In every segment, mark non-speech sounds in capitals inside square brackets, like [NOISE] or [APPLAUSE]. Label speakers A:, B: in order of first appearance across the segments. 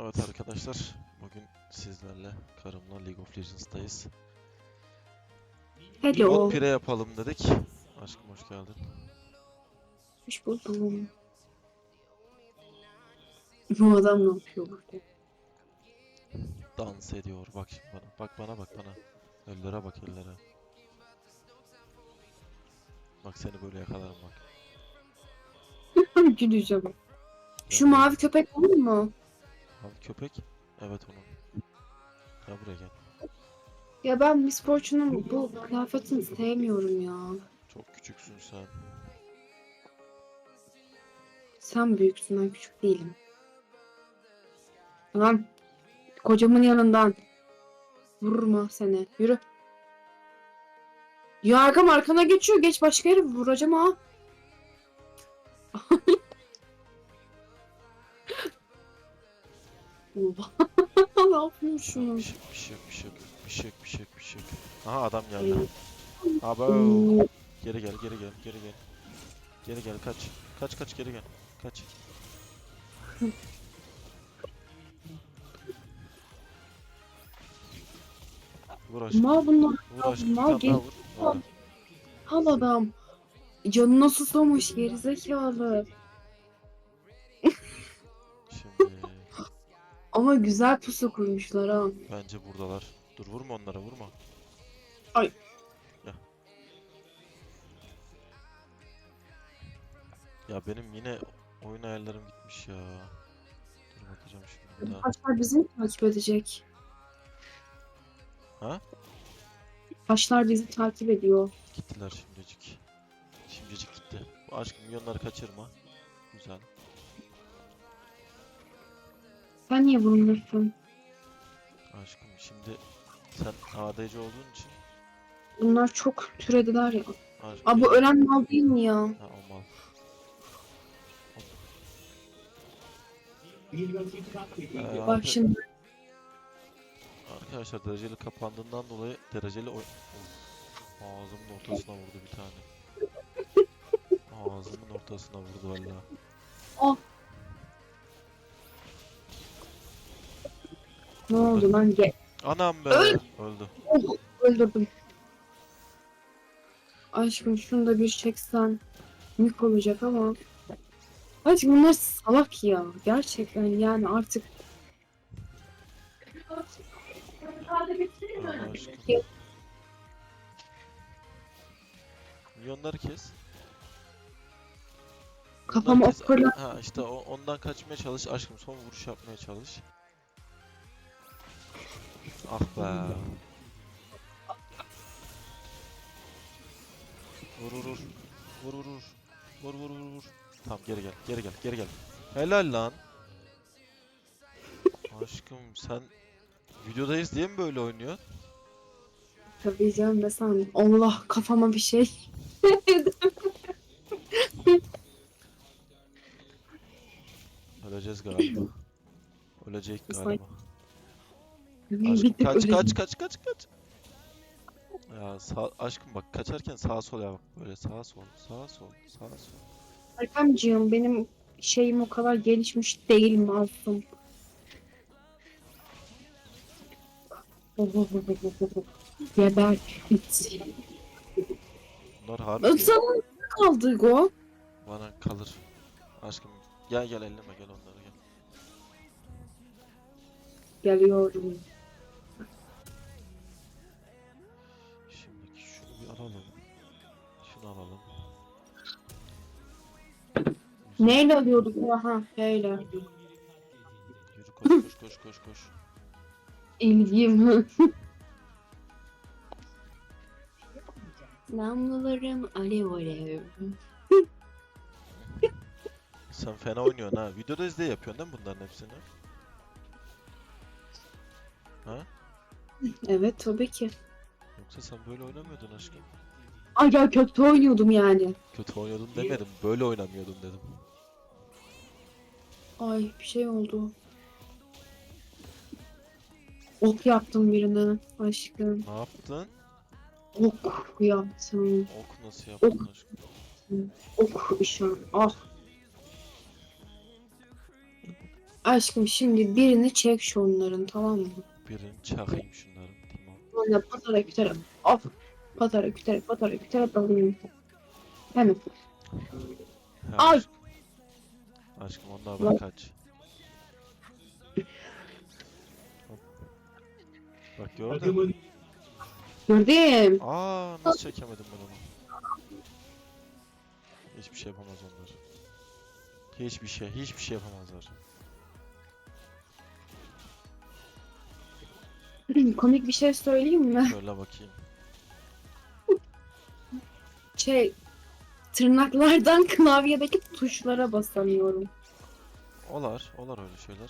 A: Evet arkadaşlar, bugün sizlerle karımla League of Legends'tayız.
B: Hello.
A: Bot pire yapalım dedik. Aşkım hoş geldin.
B: Hoş buldum. Bu adam ne yapıyor burada?
A: Dans ediyor. Bak şimdi bana. Bak bana bak bana. Ellere bak ellere. Bak seni böyle yakalarım bak. [LAUGHS]
B: Güleceğim. Şu mavi köpek onun mu?
A: Abi köpek. Evet onun. Gel buraya gel.
B: Ya ben Miss Fortune'un bu kıyafetini sevmiyorum ya.
A: Çok küçüksün sen.
B: Sen büyüksün ben küçük değilim. Tamam. Kocamın yanından. Vurma seni. Yürü. Ya arkam arkana geçiyor. Geç başka yere vuracağım ha. [LAUGHS] Oha. [LAUGHS] ne yapıyorsun?
A: Bir şey, bir şey yok, bir şey yok, bir şey yok, bir şey yok, bir şey yok. Aha adam geldi. Abo. Geri gel, geri gel, geri gel. Geri gel, kaç. Kaç kaç geri gel. Kaç. Vur aşkım.
B: Mal bunlar.
A: Vur aşkım. Tane
B: gel- Hal adam. Canına susamış gerizekalı. Ama güzel pusu kurmuşlar ha.
A: bence buradalar. Dur vurma onlara vurma.
B: Ay.
A: Ya. Ya benim yine oyun ayarlarım gitmiş ya. Dur bakacağım şimdi daha.
B: Taşlar bizi mi takip edecek?
A: Ha?
B: Taşlar bizi takip ediyor.
A: Gittiler şimdicik. Şimdicik gitti. Bu aşkım milyonları kaçırma. Güzel.
B: Sen niye vurmuyorsun?
A: Aşkım şimdi sen ADC olduğun için
B: Bunlar çok türediler ya.
A: aşkım
B: Aa bu ölen mal değil mi ya?
A: Ha o mal. Ee,
B: Bak
A: arka-
B: şimdi
A: Arkadaşlar dereceli kapandığından dolayı dereceli oy... Of, Ağzımın ortasına vurdu bir tane. [LAUGHS] Ağzımın ortasına vurdu valla.
B: Ne oldu lan? Ge
A: Anam be!
B: Öl!
A: Öldü.
B: öldürdüm. Aşkım şunu da bir çeksen mük olacak ama. Aşkım bunlar salak ya. Gerçekten yani artık
A: aşkım. Milyonları kes.
B: Ok fırlat.
A: Ha işte o, ondan kaçmaya çalış aşkım. Son vuruş yapmaya çalış. Ah be. Vur vur vur. Vur vur vur. Vur vur vur vur. Tamam geri gel. Geri gel. Geri gel. Helal lan. Aşkım sen videodayız diye mi böyle oynuyor?
B: Tabii canım ne sandın? Allah kafama bir şey.
A: Öleceğiz galiba. Ölecek galiba. Aşkım kaç kaç kaç kaç kaç. Ya sağ, aşkım bak kaçarken sağa sol ya bak böyle sağa sol sağa sol sağa sol.
B: Erkamcığım benim şeyim o kadar gelişmiş değil masum. Geber. Bit.
A: Bunlar harbi
B: Sana kaldı Go?
A: bana kalır. Aşkım gel gel elleme gel onlara gel.
B: Geliyorum. Neyle alıyorduk ya? Ha, neyle?
A: Yürü koş koş koş koş koş.
B: İlgim. Namlularım alev alev.
A: Sen fena oynuyorsun ha. Videoda izle yapıyorsun değil mi bunların hepsini? Ha?
B: Evet tabii ki.
A: Yoksa sen böyle oynamıyordun aşkım.
B: Ay ya kötü oynuyordum yani.
A: Kötü oynuyordun demedim. Böyle oynamıyordun dedim.
B: Ay bir şey oldu. Ok yaptım birine aşkım.
A: Ne yaptın?
B: Ok yaptım.
A: Ok nasıl yaptın aşkım?
B: Ok işaret. Ah. Aşkım şimdi birini çek şu onların tamam mı?
A: Birini çakayım şunların. Tamam.
B: Sonra patara kütere. Of. Patara kütere patara kütere dalayım. Hemen.
A: He
B: Ay!
A: Aşkım, aşkım ondan ben
B: Lan.
A: kaç. Hop. Bak gördün mü?
B: Gördüm.
A: Aa nasıl çekemedim ben onu? Hiçbir şey yapamaz onlar. Hiçbir şey, hiçbir şey yapamazlar.
B: Komik bir şey söyleyeyim mi?
A: Şöyle bakayım.
B: Şey tırnaklardan [LAUGHS] klavyedeki tuşlara basamıyorum.
A: Olar, olar öyle şeyler.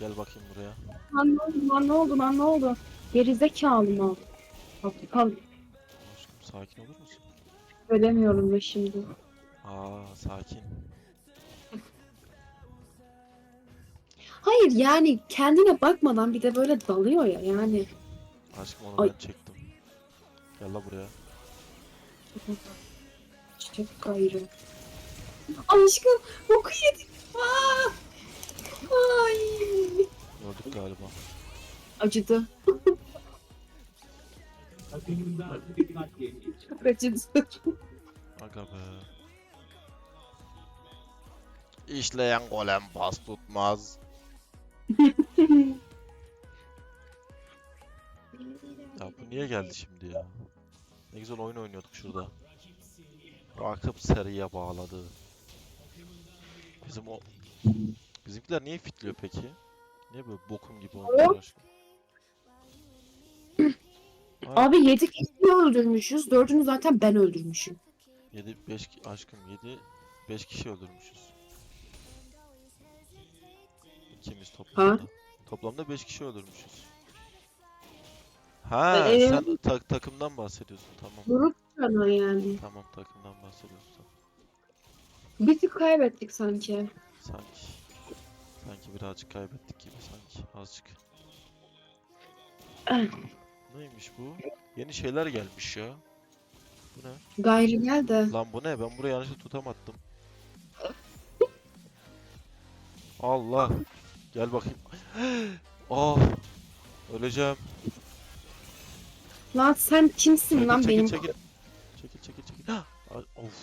A: Gel bakayım buraya.
B: Lan ne oldu lan ne oldu lan ne oldu? Gerizekalı mı? Aptal.
A: Aşkım sakin olur musun?
B: Ölemiyorum da şimdi.
A: Aa sakin.
B: Hayır yani kendine bakmadan bir de böyle dalıyor ya yani.
A: Aşkım onu
B: Ay.
A: ben çektim. Gel la buraya. [LAUGHS]
B: Çiçek gayrı. Aşkım boku yedim. Aa! Ay.
A: Gördük galiba.
B: Acıdı. Çok acıdı.
A: Aga be. İşleyen golem pas tutmaz. Ya bu niye geldi şimdi ya? Ne güzel oyun oynuyorduk şurada. Rakip seriye bağladı. Bizim o... Bizimkiler niye fitliyor peki? Niye böyle bokum gibi? Ay, [CLEARS THROAT]
B: Abi 7 kişi öldürmüşüz. Dördünü zaten ben öldürmüşüm.
A: 7 5 aşkım 7 5 kişi öldürmüşüz. İkimiz toplamda. Toplamda 5 kişi öldürmüşüz. Ha
B: Ee,
A: sen ta- takımdan bahsediyorsun tamam.
B: Grup sana yani.
A: Tamam takımdan bahsediyorsun.
B: Bir tık kaybettik sanki.
A: Sanki sanki birazcık kaybettik gibi sanki azıcık.
B: Eh.
A: Neymiş bu? Yeni şeyler gelmiş ya. Bu ne?
B: Gayrı gel de.
A: Lan bu ne? Ben burayı yanlışlıkla tutamattım. Allah. Gel bakayım. Ah. Öleceğim.
B: Lan sen kimsin lan
A: çekil
B: benim?
A: çekil. Çekil çekil çekil. [GASPS] Ay, of.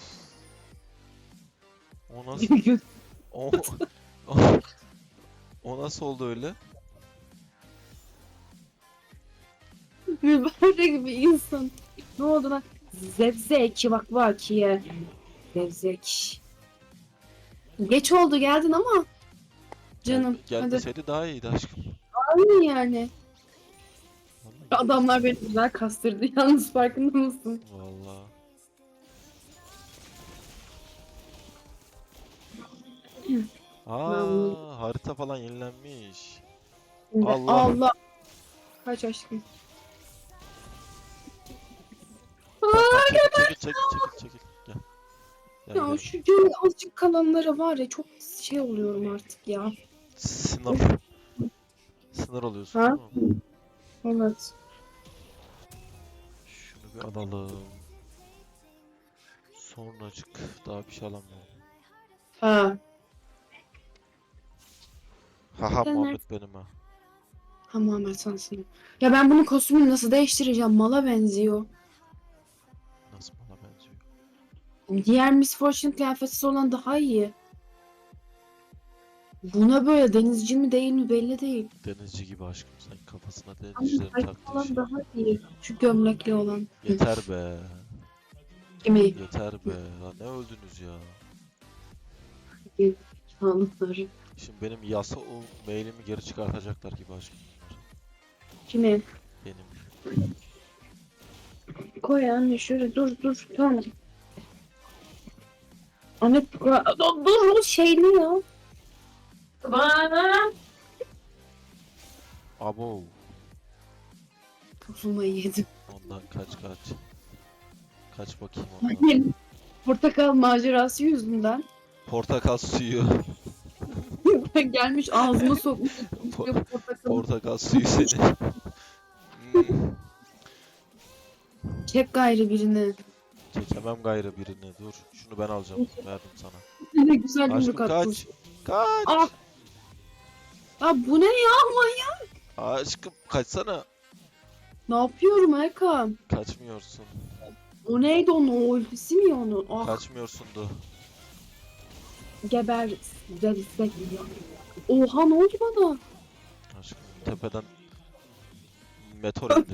A: O nasıl? [LAUGHS] O, o, [LAUGHS] o nasıl oldu öyle?
B: Mübarek gibi insan. Ne oldu lan? Zevzek bak bak ye. Zevzek. Geç oldu geldin ama. Canım
A: Gel,
B: hadi.
A: gelmeseydi daha iyiydi aşkım.
B: Aynen yani. Adamlar beni güzel kastırdı [LAUGHS] yalnız farkında mısın?
A: Vallahi. Aa, harita falan yenilenmiş.
B: Şimdi
A: Allah.
B: Allah. Kaç aşkım.
A: Bak, çekil, çekil, çekil, çekil, çekil. Gel. Gel,
B: Ya
A: gel.
B: şu canın azıcık kalanlara var ya çok şey oluyorum artık ya.
A: Sınır. Sınır oluyorsun
B: Ha?
A: değil mi?
B: Evet.
A: Şunu bir alalım. Sonracık. Daha bir şey alamıyorum.
B: Ha.
A: Haha
B: Ben
A: Muhammed benim ha.
B: Ha Muhammed sensin. Ya ben bunun kostümünü nasıl değiştireceğim? Mala benziyor.
A: Nasıl bana benziyor?
B: Diğer Miss Fortune kıyafetsiz olan daha iyi. Buna böyle denizci mi değil mi belli değil.
A: Denizci gibi aşkım sen kafasına
B: Ama
A: denizcilerin
B: ay
A: taktığı
B: falan
A: şey.
B: daha iyi. Şu gömlekli olan.
A: Yeter be.
B: Kimi?
A: Yeter be. Lan ne öldünüz ya.
B: Anları.
A: Şimdi benim yasa o mailimi geri çıkartacaklar gibi aşkım.
B: Kimi?
A: Benim.
B: Koy anne şöyle dur dur tamam. Anne dur, dur o şeyli ya. Bana.
A: Abo.
B: Kafayı yedim.
A: Ondan kaç kaç. Kaç bakayım ondan.
B: Portakal macerası yüzünden
A: Portakal suyu. [LAUGHS]
B: gelmiş ağzıma sokmuş.
A: Po-
B: Portakal.
A: Suyu seni. Hmm, [LAUGHS]
B: Çek gayrı birini.
A: Çekemem gayrı birini. Dur. Şunu ben alacağım. Verdim sana. [LAUGHS]
B: Ne güzel
A: Aşkım
B: yumruk attın.
A: kaç. Kaç.
B: Ah! Ya bu ne ya manyak?
A: Aşkım kaçsana.
B: Ne yapıyorum Erkan?
A: Kaçmıyorsun.
B: O neydi onun? O ultisi mi onun? Ah
A: Kaçmıyorsundu.
B: Geber. Zevzek. Oha ne oldu bana?
A: Aşkım tepeden meteor indi. [LAUGHS]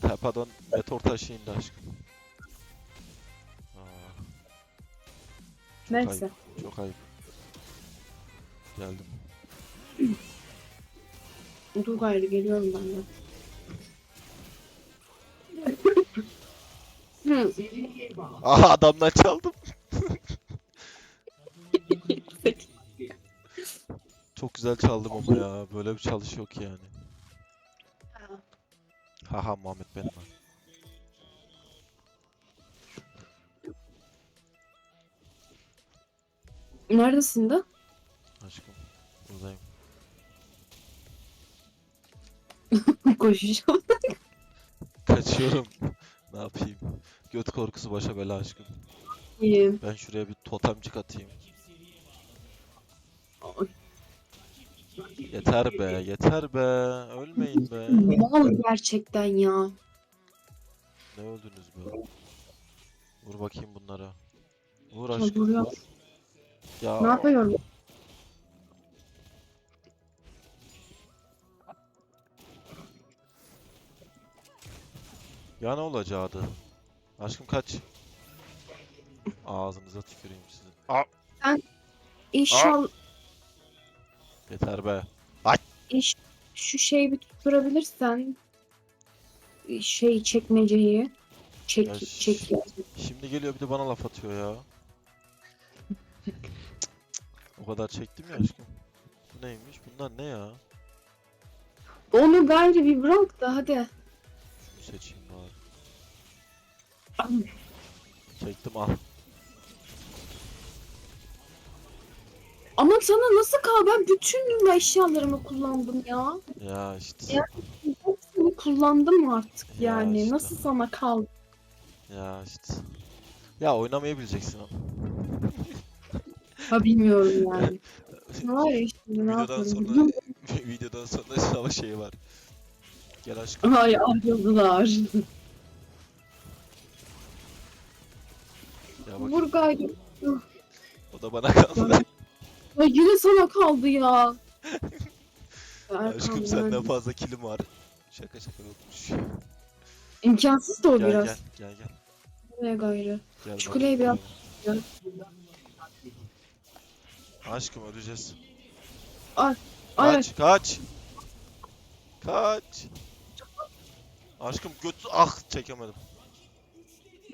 A: Tepeden meteor taşı indi aşkım. Aa, çok
B: Neyse.
A: ayıp, çok ayıp. Geldim.
B: Dur gayrı geliyorum ben de. Hı.
A: Aha adamdan çaldım. Çok güzel çaldım ama ya. Böyle bir çalış yok yani. Haha Muhammed benim ha.
B: Neredesin de?
A: Aşkım buradayım. [LAUGHS]
B: Koşacağım.
A: Kaçıyorum. Ne yapayım? Göt korkusu başa bela aşkım.
B: İyiyim.
A: Ben şuraya bir totemcik atayım.
B: Ay.
A: Yeter be, yeter be. Ölmeyin be.
B: Mal gerçekten ya.
A: Ne öldünüz be? Vur bakayım bunlara. Vur aşkım
B: vuruyor.
A: Ya
B: Ne yapıyorum?
A: Ya ne olacaktı? Aşkım kaç. Ağzınıza tüküreyim sizin. Aa,
B: İnşallah
A: yeter be.
B: iş, şu şeyi bir tutturabilirsen şey çekmeceyi çek
A: Ya
B: çek.
A: Şimdi geliyor bir de bana laf atıyor ya. O kadar çektim ya aşkım. Bu neymiş? Bunlar ne ya?
B: Onu gayrı bir bırak da hadi.
A: Seçeyim bari. Çektim al.
B: Ama sana nasıl kal? Ben bütün eşyalarımı kullandım ya.
A: Ya işte.
B: Ya. Hepsini kullandım artık
A: Ya
B: yani.
A: işte.
B: Nasıl sana kal?
A: Ya işte. Ya oynamayı bileceksin ama.
B: Ha bilmiyorum yani. Ne [LAUGHS] var ya şimdi ne
A: videodan
B: yapıyorum?
A: sonra [LAUGHS] videodan sonra [LAUGHS] savaş şeyi var. Gel aşkım.
B: Ay ayrıldılar.
A: Ya bak
B: Vur
A: o da bana kaldı.
B: Ya yine sana kaldı ya. [LAUGHS] Erkan,
A: aşkım senden
B: yani.
A: fazla kilim var. Şaka şaka yokmuş.
B: İmkansız da o
A: Gel
B: biraz.
A: gel gel gel.
B: Buraya gayrı.
A: Gel
B: Şu
A: bak
B: kuleyi biraz-
A: buraya. Aşkım öleceğiz.
B: Ay
A: Kaç kaç. Kaç. Aşkım göt ah çekemedim.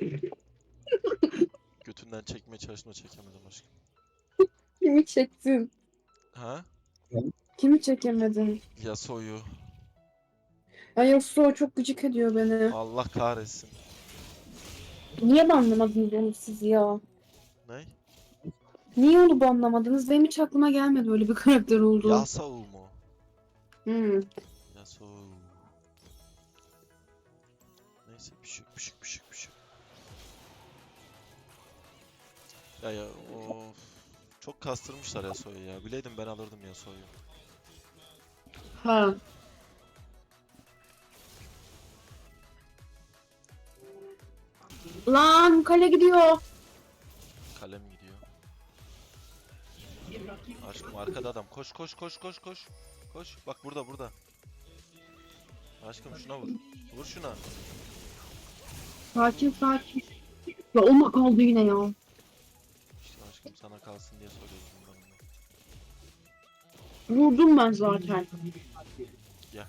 A: [LAUGHS] Götünden çekmeye çalışma çekemedim aşkım.
B: kimi çektin?
A: Ha?
B: Kimi çekemedin?
A: Yasuo'yu.
B: Ay Yasuo çok gıcık ediyor beni.
A: Allah kahretsin.
B: Niye banlamadınız onu siz ya?
A: Ne?
B: Niye onu banlamadınız? Benim hiç aklıma gelmedi öyle bir karakter oldu.
A: Yasuo mu?
B: Hmm.
A: Yasuo. Neyse bir şey bir şey bir şey bir şey. Ya ya of. Çok kastırmışlar Yasuo'yu ya. Bileydim ben alırdım Yasuo'yu.
B: Ha. Lan kale gidiyor.
A: Kalem gidiyor. Aşkım arkada adam. Koş koş koş koş koş. Koş. Bak burada burada. Aşkım şuna vur. Vur şuna.
B: Sakin sakin. Ya ona kaldı yine ya.
A: İşte aşkım sana kalsın diye söylüyorum ben onu.
B: Vurdum ben zaten.
A: Gel.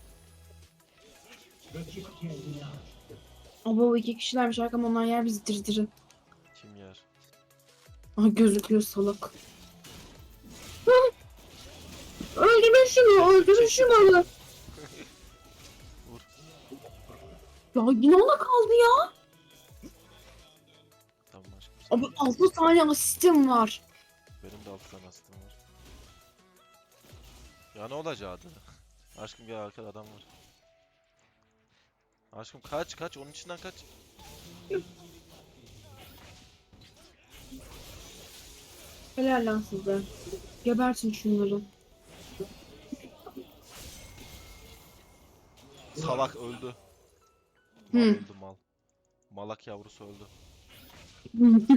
B: Ama o iki kişilermiş arkam onlar yer bizi diri
A: Kim yer?
B: Aha gözüküyor salak. Hı! Öldürün şunu, öldürün şunu.
A: Vur.
B: Ya yine ona kaldı ya. Abi
A: de-
B: 6 tane asistim var.
A: Benim de altı tane astım var. Ya ne olacaktı? Aşkım bir arkada adam var. Aşkım kaç kaç onun içinden kaç.
B: Helal lan size. Gebertin şunları.
A: Salak öldü. Mal
B: Hı.
A: öldü mal. Malak yavrusu öldü. Bu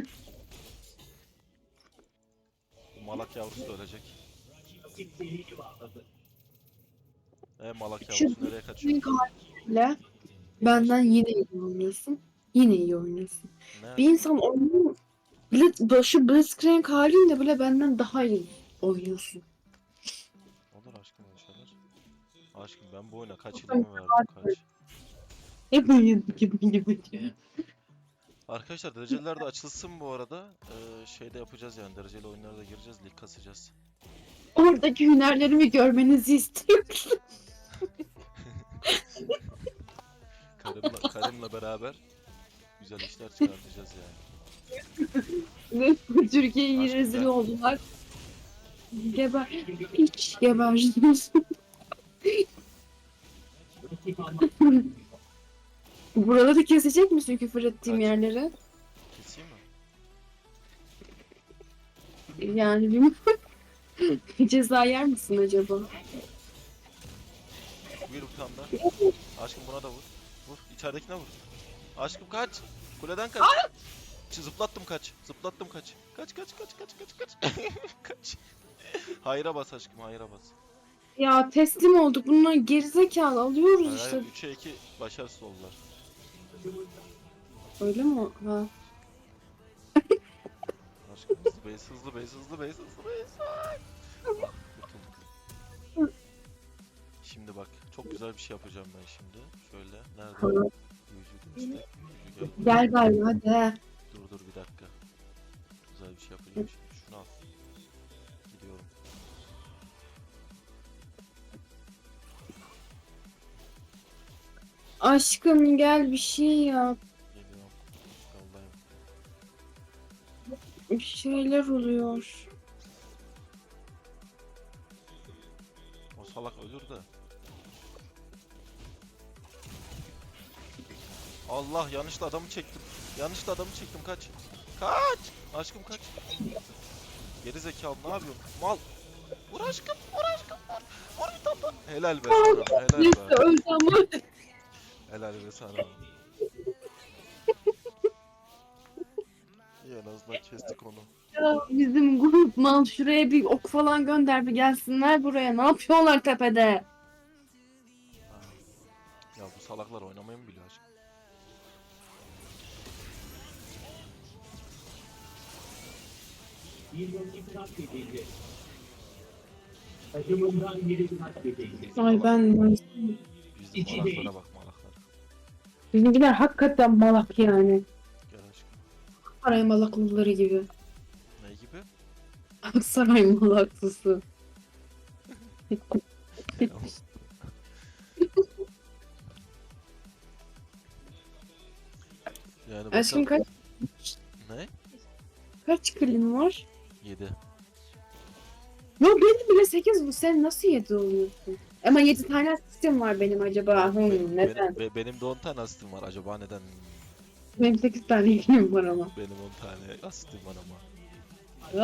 A: malak yavrusu da ölecek. E malak
B: Şu-
A: yavrusu nereye kaçıyor?
B: Benden yine iyi oynuyorsun. Yine iyi oynuyorsun.
A: Ne?
B: Bir insan oynuyor. Blitz, şu Blitzcrank halinde bile benden daha iyi oynuyorsun.
A: Olur aşkım öyle şeyler. Aşkım ben bu oyuna kaç yılımı verdim kaç.
B: Hep oyun gibi gibi.
A: Arkadaşlar dereceler de açılsın bu arada. Ee, şeyde yapacağız yani dereceli oyunlara da gireceğiz, lig kasacağız.
B: Oradaki hünerlerimi görmenizi istiyorum. [LAUGHS]
A: Karımla, karımla beraber güzel işler çıkartacağız yani.
B: Ve
A: Aşkım
B: rezil oldular. Geber. Hiç geberdiniz. [LAUGHS] Buraları kesecek misin küfür ettiğim
A: Kaç?
B: yerleri?
A: Keseyim mi?
B: Yani bilmiyorum. [LAUGHS] Ceza yer misin acaba?
A: Tane daha. Aşkım buna da vur. Vur. İçeridekine vur. Aşkım kaç. Kuleden kaç. Ç- Zıplattım kaç. Zıplattım kaç. Kaç kaç kaç kaç kaç kaç. [LAUGHS] kaç. Hayra bas aşkım hayra bas.
B: Ya teslim olduk. Bunlar gerizekalı alıyoruz işte.
A: hayır, 3'e 2 başarısız oldular.
B: Öyle mi? Ha.
A: Aşkım hızlı base hızlı base hızlı base hızlı base. Ay. Kurtulduk. Şimdi bak çok güzel bir şey yapacağım ben şimdi. Şöyle nerede? Büyücüydüm işte.
B: Gel galiba hadi.
A: Dur dur bir dakika. Güzel bir şey yapacağım şimdi.
B: Aşkım gel bir şey yap.
A: Geliyorum. Yoldayım.
B: Bir şeyler oluyor.
A: O salak ölür de. Allah yanlışla adamı çektim. Yanlışla adamı çektim kaç. Kaç. Aşkım kaç. Geri zekalı ne yapıyorsun? Mal. Vur aşkım. Vur aşkım. Vur. Vur bir tane. Helal be sana. Helal
B: Neyse
A: be.
B: öldü ama.
A: Helal be sana. İyi [LAUGHS] en azından kestik onu.
B: Ya bizim grup mal şuraya bir ok falan gönder bir gelsinler buraya. Ne yapıyorlar tepede?
A: Ya bu salaklar oynamayı mı biliyor aşkım?
C: Bir rakip katledildi. Takımından biri katledildi.
B: Ay ben
C: İki
A: malaklara
C: değil.
A: bak.
B: Bizimkiler hakikaten malak yani.
A: Gel aşkım.
B: Saray malaklıları gibi.
A: Ne gibi?
B: Saray malaklısı. [LAUGHS]
A: yani
B: Aşkım
A: bakalım.
B: kaç,
A: Ne?
B: kaç klin var?
A: 7.
B: Yok benim bile 8 bu. Sen nasıl 7 oluyorsun? Ama 7 tane asistim var benim acaba. Hmm, neden?
A: Benim, be- benim de 10 tane asistim var. Acaba neden?
B: Benim 8 tane klinim var ama.
A: Benim 10 tane asistim var ama.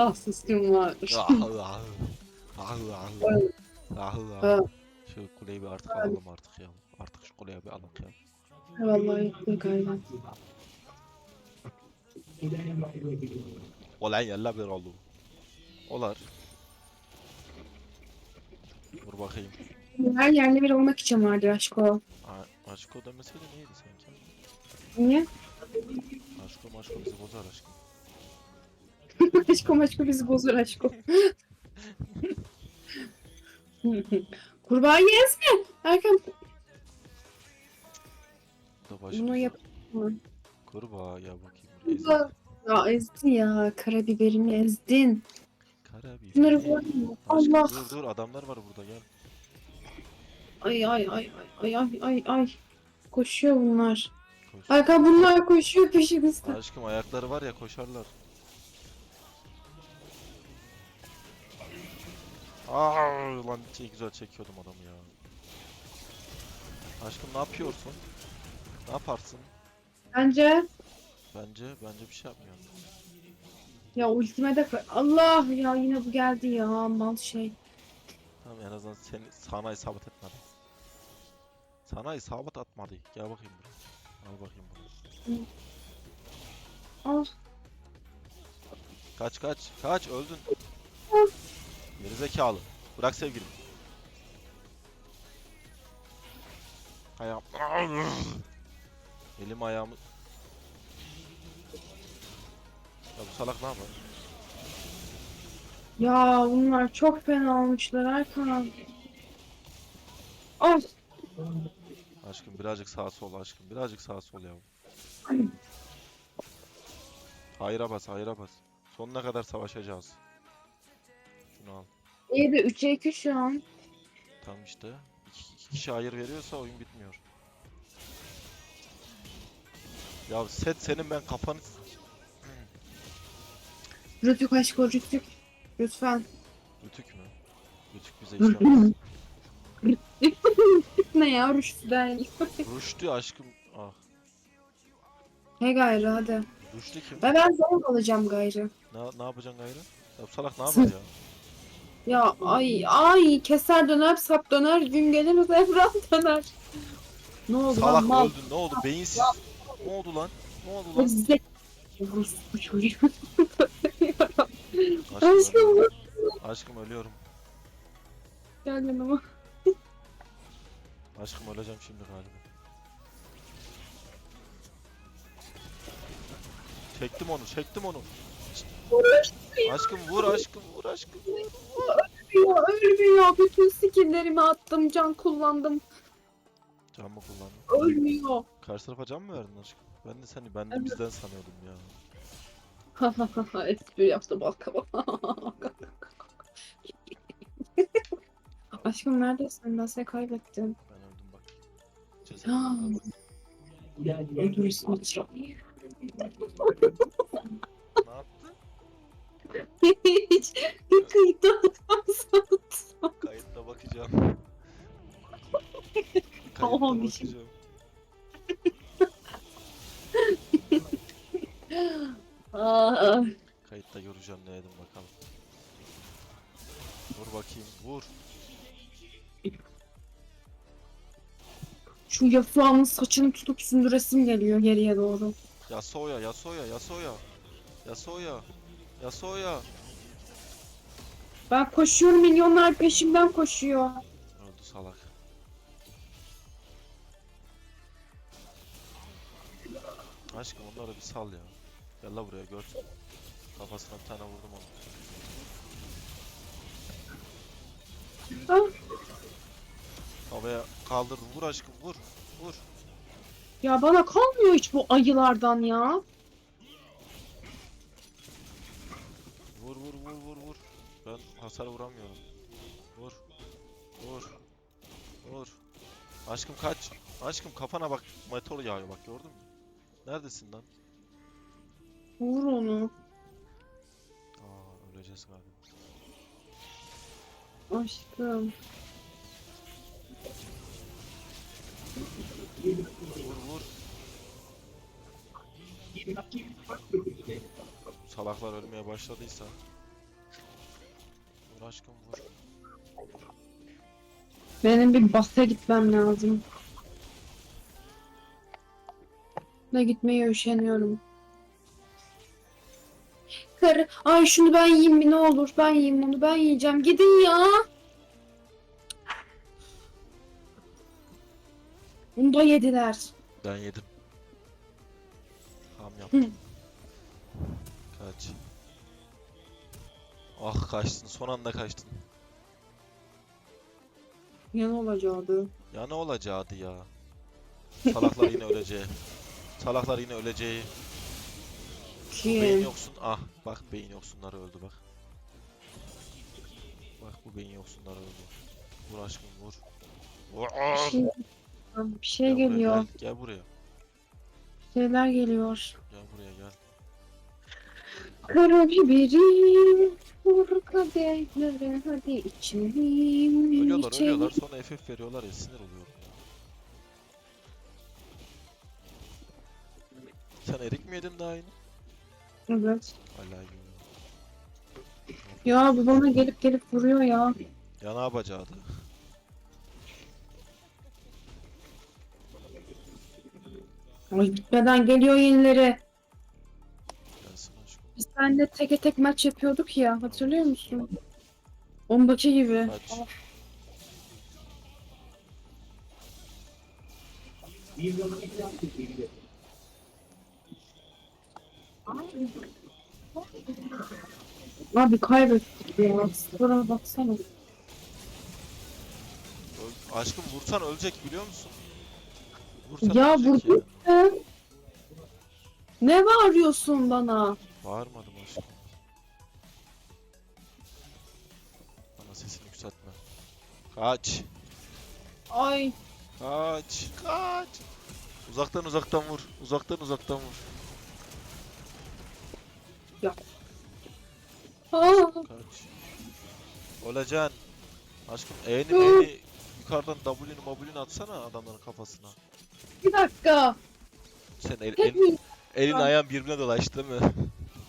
B: Ah, Asistim var.
A: Ah ah ah ah ah ah Şu kuleyi bir artık alalım artık ya. Artık şu kuleyi bir alalım ya.
B: Vallahi yok galiba.
A: Olan yerler bir oldu. Olar. Dur bakayım.
B: Her yerli bir olmak için vardır aşko.
A: A aşko demeseydi neydi sanki?
B: Niye?
A: Aşko maşko bizi bozar aşkım. [LAUGHS]
B: aşko aşko bizi bozar aşko. [LAUGHS] Kurbağa gezme. Erkan
A: Bu da başımıza.
B: bunu yap.
A: Kurbağa ya bakayım.
B: Kurbağa. Ya ezdin ya. Karabiberimi ezdin.
A: Karabiber.
B: Bunları.
A: Aşkım
B: Allah.
A: dur dur adamlar var burada gel.
B: Ay ay ay ay ay ay ay. Koşuyor bunlar.
A: Koş.
B: Erkan bunlar koşuyor peşimizde.
A: Aşkım ayakları var ya koşarlar. Aa lan şey güzel çekiyordum adamı ya. Aşkım ne yapıyorsun? Ne yaparsın?
B: Bence
A: Bence bence bir şey yapmıyorum.
B: Ya ultime de Allah ya yine bu geldi ya mal şey.
A: Tamam en azından seni sana isabet etmedi. Sana isabet atmadı. Gel bakayım buraya. Al bakayım bunu.
B: Al.
A: Kaç kaç. Kaç öldün. Gerizekalı. Bırak sevgilim. Ayağım. Elim ayağımı. Ya bu salak ne yapar?
B: Ya bunlar çok fena olmuşlar Erkan. Al.
A: Aşkım birazcık sağa sol aşkım. Birazcık sağa sol ya. Hayra bas, hayra bas. Sonuna kadar savaşacağız. Şunu al.
B: İyi de 3'e 2 şu an.
A: Tam işte. İki, iki kişi hayır veriyorsa oyun bitmiyor. Ya set senin ben kafanı...
B: Rütük aşkı Rütük. Lütfen.
A: Rütük mü? Rütük bize işlemez. [LAUGHS]
B: ne ya Rüştü değil.
A: Rüştü aşkım. Ah.
B: He gayrı hadi.
A: Rüştü kim?
B: Ben ben zor alacağım gayrı.
A: Ne, ne yapacaksın gayrı? Ya bu salak ne yapıyor ya?
B: Ya ay ay keser döner sap döner gün gelir evren döner. Ne oldu
A: Salak
B: lan mal?
A: öldün. Ne oldu? Beyinsiz. Ne oldu lan? Ne oldu lan?
B: Zek. Orospu çocuğu.
A: Aşkım
B: Aşkım.
A: Aşkım ölüyorum.
B: Gel yanıma.
A: Aşkım öleceğim şimdi galiba. Çektim onu, çektim onu. Aşkım vur aşkım, vur aşkım.
B: Ölmüyor, ölmüyor. Bütün skinlerimi attım, can kullandım.
A: Can mı kullandın?
B: Ölmüyor.
A: Karşı tarafa can mı verdin aşkım? Ben de seni, ben de bizden sanıyordum ya. [LAUGHS]
B: Espri yaptı balkaba. [LAUGHS] Aşkım neredesin? Ben seni kaybettim.
A: Ne yaptı?
B: Hiç. Bir kayıtta atamazsın.
A: Kayıtta bakacağım. [LAUGHS] Kayıtta
B: Tamam, bir şey-
A: bakacağım.
B: Aa,
A: Kayıtta göreceğim ne yedim bakalım. Vur bakayım, vur.
B: Şu Yasuo'nun saçını tutup sündüresim geliyor geriye doğru.
A: Yasuo'ya, Yasuo'ya, Yasuo'ya. Yasuo'ya. Yasuo'ya.
B: Ben koşuyorum milyonlar peşimden koşuyor.
A: Öldü salak. Aşkım onları bir sal ya. Gel la buraya gör. Kafasına bir tane vurdum onu.
B: Ah.
A: Havaya kaldırdım. Vur aşkım vur. Vur.
B: Ya bana kalmıyor hiç bu ayılardan ya.
A: Vur vur vur vur vur. Ben hasar vuramıyorum. Vur. Vur. Vur. Aşkım kaç. Aşkım kafana bak meteor yağıyor bak gördün mü? Neredesin lan?
B: Vur onu.
A: Aa öleceğiz galiba.
B: Aşkım.
A: Vur vur. Salaklar ölmeye başladıysa. Vur aşkım vur.
B: Benim bir bahse gitmem lazım. Ne gitmeye üşeniyorum. Karı, ay şunu ben yiyeyim mi ne olur ben yiyeyim onu ben yiyeceğim gidin ya. Bunu da yediler.
A: Ben yedim. Ham yaptım. Kaç. Ah kaçtın son anda kaçtın.
B: Ya ne olacaktı?
A: Ya ne olacaktı ya? Salaklar yine öleceği. Salaklar yine öleceği. Bu beyin
B: Kim?
A: yoksun. Ah bak beyin yoksunları öldü bak. Bak bu beyin yoksunları öldü. Vur aşkım vur. Vur.
B: Bir şey, bir şey
A: Gel buraya,
B: geliyor.
A: Gel, gel buraya.
B: Şeyler geliyor.
A: Gel buraya gel.
B: Kara biberim vur kadehlere hadi içelim.
A: Ölüyorlar
B: içelim.
A: ölüyorlar sonra FF veriyorlar ya sinir oluyorum ya. Sen erik mi yedin daha yeni?
B: Evet.
A: Hala yiyorum.
B: Ya bu bana gelip gelip vuruyor ya.
A: Ya ne yapacaktı?
B: Ay bitmeden geliyor yenileri.
A: Gelsin aşkım.
B: Biz seninle teke tek maç yapıyorduk ya hatırlıyor musun? Ondaki gibi.
A: Kaç.
B: Abi kaybettik ya. Skora baksana.
A: Öl- Aşkım vursan ölecek biliyor musun? Vursan
B: Ya
A: ölecek
B: vurdum. Ne bağırıyorsun bana?
A: Bağırmadım aşkım. Bana sesini yükseltme. Kaç.
B: Ay.
A: Kaç. Kaç. Uzaktan uzaktan vur. Uzaktan uzaktan vur.
B: Aa,
A: Kaç. Olacaksın. Aşkım E'ni
B: Hı.
A: Yukarıdan W'ni W'ni atsana adamların kafasına.
B: bir dakika.
A: Sen el, el, elin ayağın birbirine dolaştı değil mi? [LAUGHS]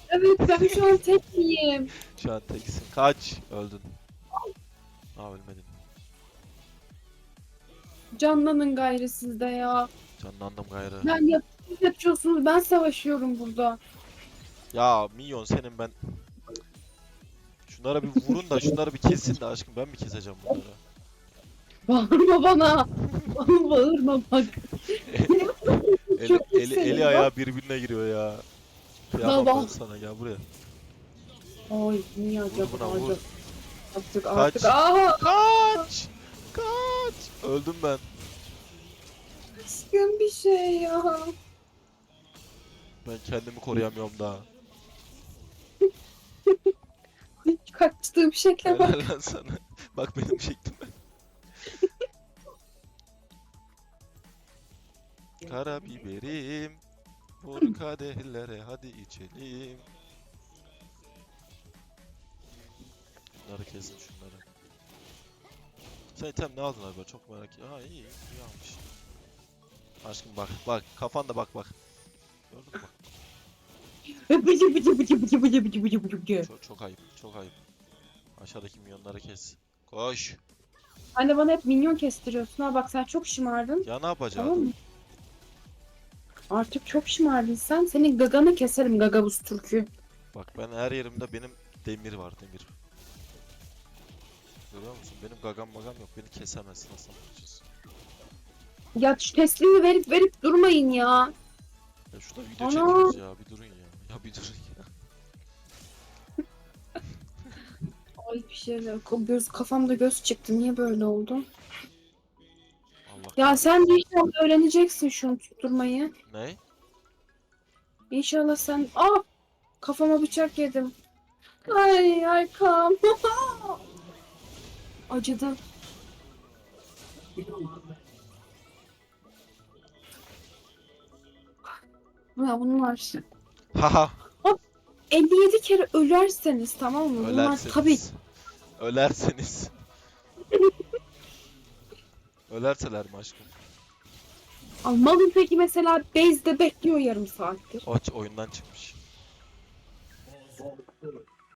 B: Evet ben şu an tek miyim? [LAUGHS]
A: Şu an teksin. Kaç. Öldün. Aa ölmedin.
B: Canlanın gayrı sizde ya.
A: Canlandım gayrı.
B: Ben yap yapıyorsunuz ben savaşıyorum burada.
A: Ya Minyon senin ben... Şunlara bir vurun da şunları bir kesin de aşkım ben mi keseceğim bunları?
B: Bağırma. Bana [LAUGHS] bağırma bak.
A: Eli, eli, eli
B: ya.
A: ayağı birbirine giriyor ya. Kıyamam ben sana gel buraya.
B: Ay niye acaba?
A: buna vur.
B: Artık
A: Kaç.
B: artık. Aa!
A: Kaç! Kaç! Öldüm ben.
B: Üzgün bir şey ya.
A: Ben kendimi koruyamıyorum daha. [LAUGHS]
B: Hiç kaçtığım şekle bak.
A: Helal lan sana. Bak benim şeklime. Kara biberim. Vur kadehlere hadi içelim. Şunları kesin şunları. Sen item ne aldın abi çok merak ediyorum. Ha iyi iyi almış. Aşkım bak bak kafanda bak bak. Gördün mü bak. [LAUGHS]
B: Bıcı bıcı bıcı bıcı bıcı bıcı bıcı bıcı bıcı.
A: Çok, çok ayıp çok ayıp. Aşağıdaki milyonları kes. Koş.
B: Anne bana hep minyon kestiriyorsun ha bak sen çok şımardın.
A: Ya ne yapacağım?
B: Tamam mı? Artık çok şımardın sen. Senin gaganı keserim gagabuz türkü.
A: Bak ben her yerimde benim demir var demir. Görüyor musun? Benim gagam magam yok. Beni kesemezsin aslan parçası.
B: Ya şu teslimi verip verip durmayın ya.
A: Ya şurada video
B: Ana!
A: çekiyoruz ya. Bir durun ya. Ya bir durun ya. [LAUGHS]
B: Ay bir şeyler. Göz, kafamda göz çıktı. Niye böyle oldu? Ya sen de inşallah öğreneceksin şunu tutturmayı.
A: Ne?
B: İnşallah sen... Aa! Kafama bıçak yedim. Ay arkam. [LAUGHS] Acıdı. Ya bunlar
A: Haha.
B: 57 kere ölerseniz tamam mı? Bunlar
A: Ölerseniz.
B: tabii
A: Ölerseniz. [LAUGHS] Ölerseler mi aşkım?
B: Malın peki mesela base'de bekliyor yarım saattir.
A: O oyundan çıkmış.